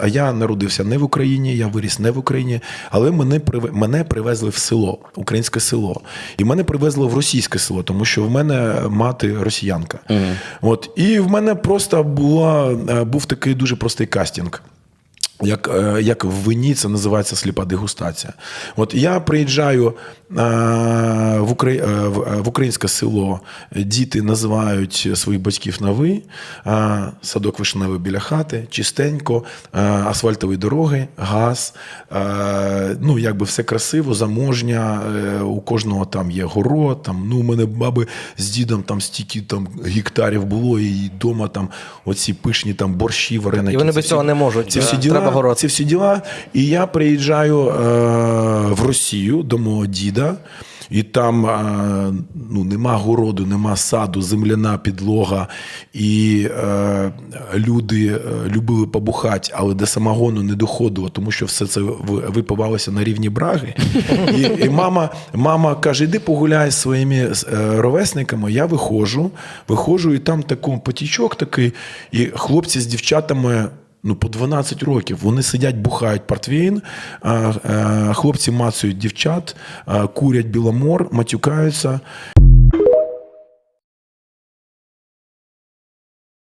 А я народився не в Україні, я виріс не в Україні, але мене мене привезли в село, українське село. І мене привезли в російське село, тому що в мене мати росіянка. От і в мене просто була е, був такий дуже простий кастинг. Як, е, як в вині це називається сліпа дегустація. От я приїжджаю е, в, Украї... е, в, українське село, діти називають своїх батьків на ви, садок вишневий біля хати, чистенько, асфальтові дороги, газ. Е, Ну, якби все красиво, заможня, е, у кожного там є город. Там, ну, у мене баби з дідом там стільки там гектарів було, і вдома там оці пишні там борщі, вареники. І вони без цього не можуть. Ці всі Да. діла, Треба город. ці всі діла. І я приїжджаю е, в Росію до мого діда, і там ну, нема городу, нема саду, земляна підлога. І е, люди е, любили побухати, але до самогону не доходило, тому що все це випивалося на рівні браги. І, і мама, мама каже: іди погуляй з своїми е, ровесниками. Я виходжу, виходжу, і там такий потічок такий, і хлопці з дівчатами. Ну, по 12 років вони сидять, бухають портвейн, хлопці мацають дівчат, курять біломор, матюкаються.